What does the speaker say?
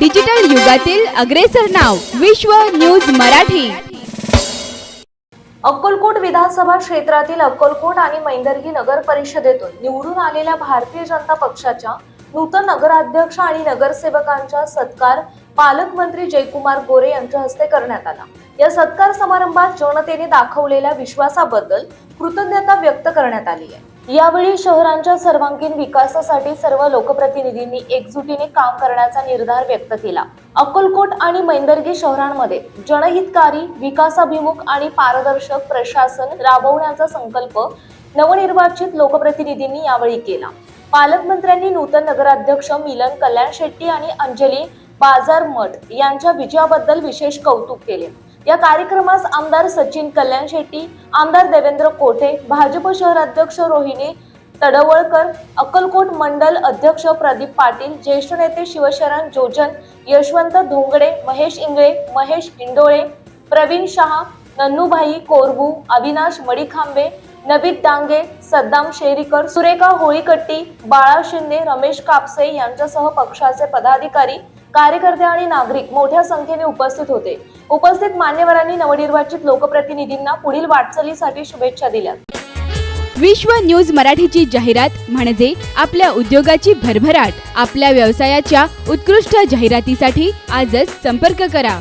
Digital युगातील अग्रेसर नाव विश्व न्यूज मराठी. अक्कलकोट विधानसभा क्षेत्रातील अक्कलकोट आणि मैंदर्गी नगर परिषदेतून निवडून आलेल्या भारतीय जनता पक्षाच्या नूतन नगराध्यक्ष आणि नगरसेवकांचा सत्कार पालकमंत्री जयकुमार गोरे यांच्या हस्ते करण्यात आला. या सत्कार समारंभात जनतेने दाखवलेल्या विश्वासाबद्दल कृतज्ञता व्यक्त करण्यात आली आहे. यावेळी शहरांच्या सर्वांगीण विकासासाठी सर्व लोकप्रतिनिधींनी एकजुटीने काम करण्याचा निर्धार व्यक्त केला. अक्कलकोट आणि मैंदर्गी शहरांमध्ये जनहितकारी विकासाभिमुख आणि पारदर्शक प्रशासन राबवण्याचा संकल्प नवनिर्वाचित लोकप्रतिनिधींनी यावेळी केला. पालकमंत्र्यांनी नूतन नगराध्यक्ष मिलन कल्याण शेट्टी आणि अंजली बाजार मठ यांच्या विजयाबद्दल विशेष कौतुक केले. या कार्यक्रमास आमदार सचिन कल्याण शेट्टी आमदार देवेंद्र कोठे भाजप शहराध्यक्ष रोहिणी तडवळकर अक्कलकोट मंडल अध्यक्ष प्रदीप पाटील ज्येष्ठ नेते शिवशरण जोजन यशवंत धोंगडे महेश इंगळे महेश इंडोळे प्रवीण शहा नन्नूभाई कोरबू अविनाश मडिखांबे नवीद डांगे सद्दाम शेरीकर सुरेखा होळीकट्टी बाळा शिंदे रमेश कापसे यांच्यासह पक्षाचे पदाधिकारी कार्यकर्ते आणि नागरिक मोठ्या संख्येने उपस्थित होते. उपस्थित मान्यवरांनी नवनिर्वाचित लोकप्रतिनिधींना पुढील वाटचालीसाठी शुभेच्छा दिल्या. विश्व न्यूज मराठीची जाहिरात म्हणजे आपल्या उद्योगाची भरभराट. आपल्या व्यवसायाच्या उत्कृष्ट जाहिरातीसाठी आजच संपर्क करा.